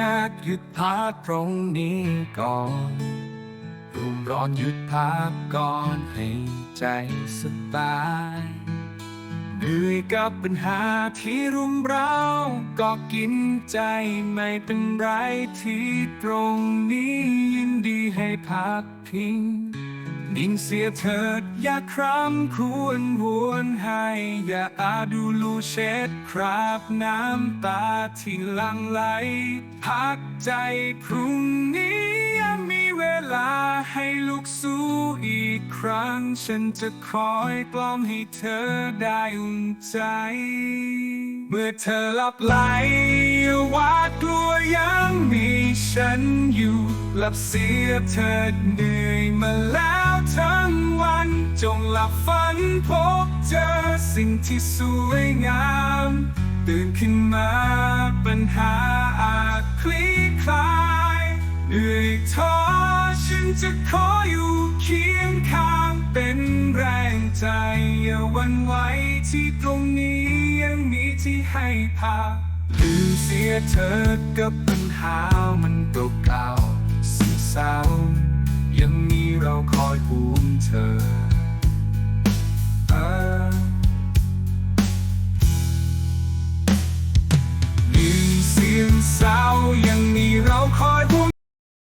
นักหยุดพักตรงนี้ก่อนรุมร้อนหยุดพักก่อนให้ใจสบายเหนื่อยกับปัญหาที่รุมเร้าก็กินใจไม่เป็นไรที่ตรงนี้ยินดีให้พักพิง นิ่งเสียเถิดอย่าคร่ำควรวนให้ อย่าอาดูลูเช็ดคราบน้ำตาที่ลังไหล พักใจพรุ่งนี้ยังมีเวลาให้ลูกสู้อีกครั้ง ฉันจะคอยกล่อมให้เธอได้อุ่นใจ เมื่อเธอหลับไหลวาดกลัวยังมีฉันอยู่หลับเสียเถิดเหนื่อยมาแล้ว ทั้งวัน จงหลับฝันพบเจอสิ่งที่สวยงาม ตื่นขึ้นมาปัญหาอาจคลี่คลายเหนื่อยท้อฉันจะขออยู่เคียงข้างเป็นแรงใจ อย่าวันไหวที่ตรงนี้ยังมีที่ให้พักลืมเสียเธอกับปัญหา ภูมิเธอ